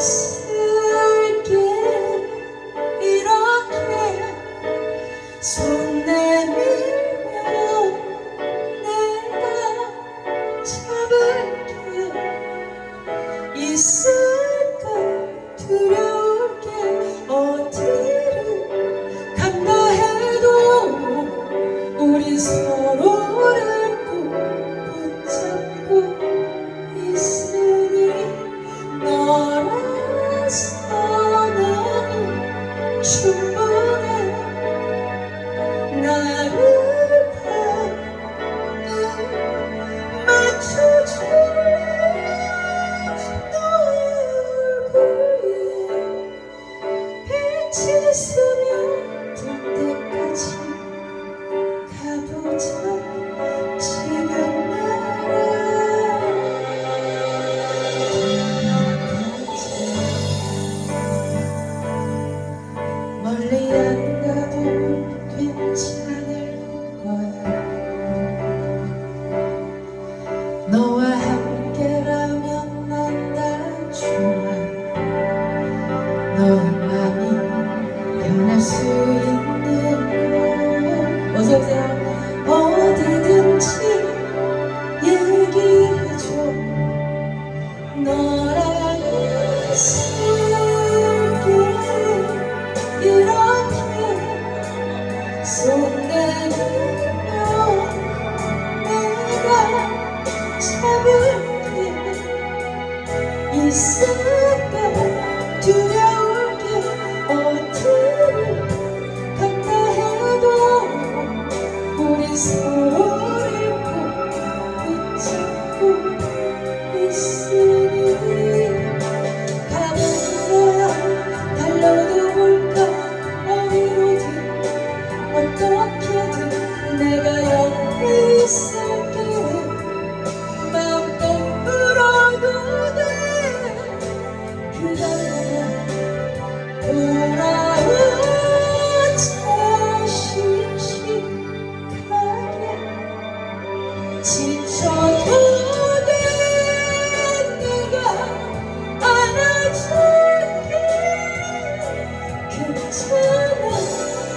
있을게. 이렇게 너의 변할 수 있는 곳 어서오세요 어디든지 얘기해줘 너랑 있을게 이렇게 손 내밀면 내가 잡을게 있을까? 두 우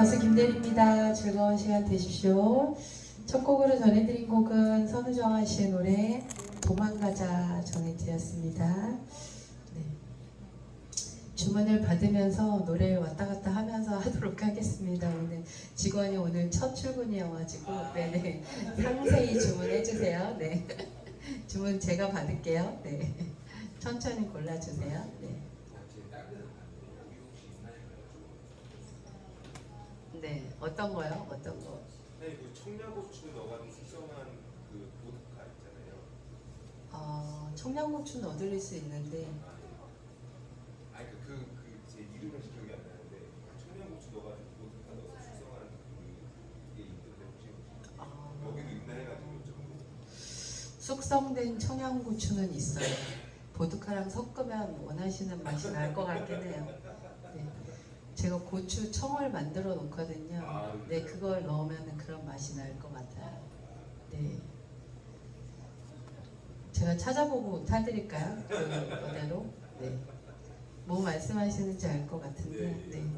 가수 김대리입니다. 즐거운 시간 되십시오. 첫 곡으로 전해드린 곡은 선우정아 씨의 노래 도망가자 전해드렸습니다. 네. 주문을 받으면서 노래를 왔다 갔다 하면서 하도록 하겠습니다. 오늘 직원이 오늘 첫 출근이어가지고 네네 상세히 주문해 주세요. 네 주문 제가 받을게요. 네 천천히 골라주세요. 네. 네 어떤 거요? 어떤 거? 네, 그 청양고추 넣어가지고 숙성한 그 보드카 있잖아요. 어, 청양고추는 얻을 수 있는데 아니 그그제 이름은 기억이 안 나는데 청양고추 넣어가지고 보드카 넣어서 숙성한 그게 있던데 혹시 어, 여기도 있나 해가지고 여쭤본 숙성된 청양고추는 있어요. 보드카랑 섞으면 원하시는 맛이 날 것 같긴 해요. 네. 제가 고추 청을 만들어 놓거든요. 아, 네, 그걸 넣으면 그런 맛이 날 것 같아요. 네. 제가 찾아보고 타드릴까요? 그 그대로? 네. 뭐 말씀하시는지 알 것 같은데. 네.